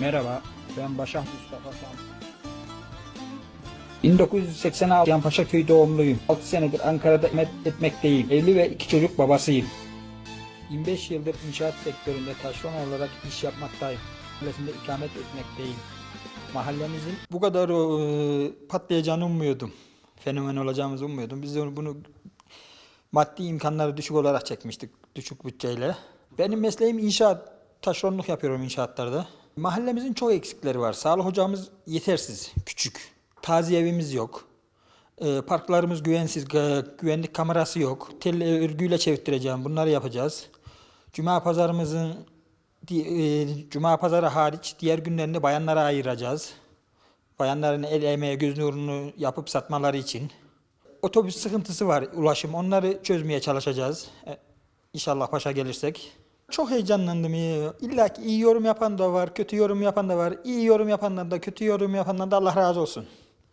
Merhaba, ben Başak Mustafa Sam. 1986 Yanpaşaköy doğumluyum. 6 senedir Ankara'da hizmet etmekteyim. Evli ve iki çocuk babasıyım. 25 yıldır inşaat sektöründe taşeron olarak iş yapmaktayım. Mahallesinde ikamet etmekteyim. Mahallemizin bu kadar e, patlayacağını ummuyordum. Fenomen olacağımızı ummuyordum. Biz de bunu maddi imkanları düşük olarak çekmiştik düşük bütçeyle. Benim mesleğim inşaat, taşeronluk yapıyorum inşaatlarda. Mahallemizin çok eksikleri var. Sağlık ocağımız yetersiz, küçük. Taziye evimiz yok. Ee, parklarımız güvensiz, güvenlik kamerası yok. Tel örgüyle çevirttireceğim, bunları yapacağız. Cuma pazarımızın, e, Cuma pazarı hariç diğer günlerini bayanlara ayıracağız. Bayanların el emeği, göz nurunu yapıp satmaları için. Otobüs sıkıntısı var, ulaşım. Onları çözmeye çalışacağız. E, İnşallah başa gelirsek. Çok heyecanlandım. İlla ki iyi yorum yapan da var, kötü yorum yapan da var. İyi yorum yapandan da, kötü yorum yapandan da Allah razı olsun.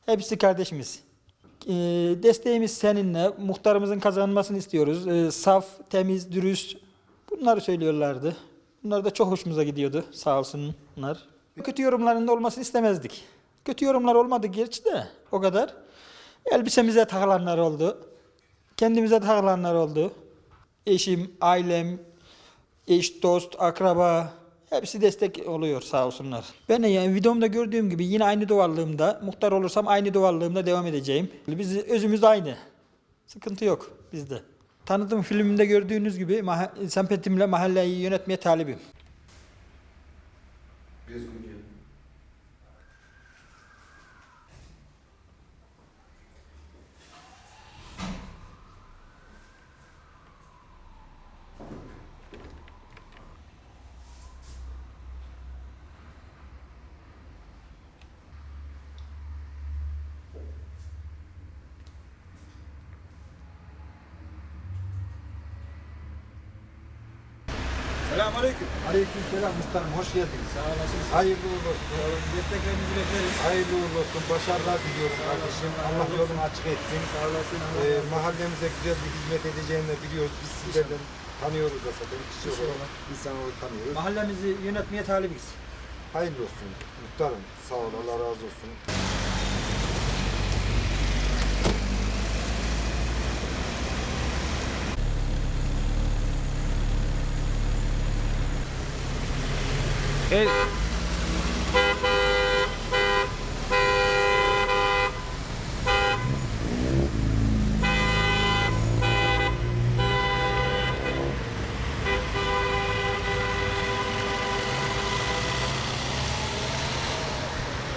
Hepsi kardeşimiz. E, desteğimiz seninle. Muhtarımızın kazanmasını istiyoruz. E, saf, temiz, dürüst. Bunları söylüyorlardı. Bunlar da çok hoşumuza gidiyordu. Sağ olsunlar. Kötü yorumların da olmasını istemezdik. Kötü yorumlar olmadı gerçi de o kadar. Elbisemize takılanlar oldu. Kendimize takılanlar oldu. Eşim, ailem, eş, dost, akraba hepsi destek oluyor sağ olsunlar. Ben de yani videomda gördüğüm gibi yine aynı doğallığımda, muhtar olursam aynı doğallığımda devam edeceğim. Biz özümüz aynı. Sıkıntı yok bizde. Tanıtım filminde gördüğünüz gibi sempatimle mahalleyi yönetmeye talibim. Selamünaleyküm. Aleykümselam muhtarım hoş geldiniz. Sağ olasın. Hayırlı uğurlu olsun. Desteklerinizi bekleriz. Hayırlı uğurlu olsun. Başarılar diliyorum kardeşim. Allah yolunu açık etsin. Sağ olasın. Ee, mahallemize güzel bir hizmet edeceğini de biliyoruz. Biz sizlerden tanıyoruz da zaten. Kişi olarak, insan olarak tanıyoruz. Mahallemizi yönetmeye talibiz. Hayırlı olsun. Muhtarım sağ ol. Allah razı olsun. Okay.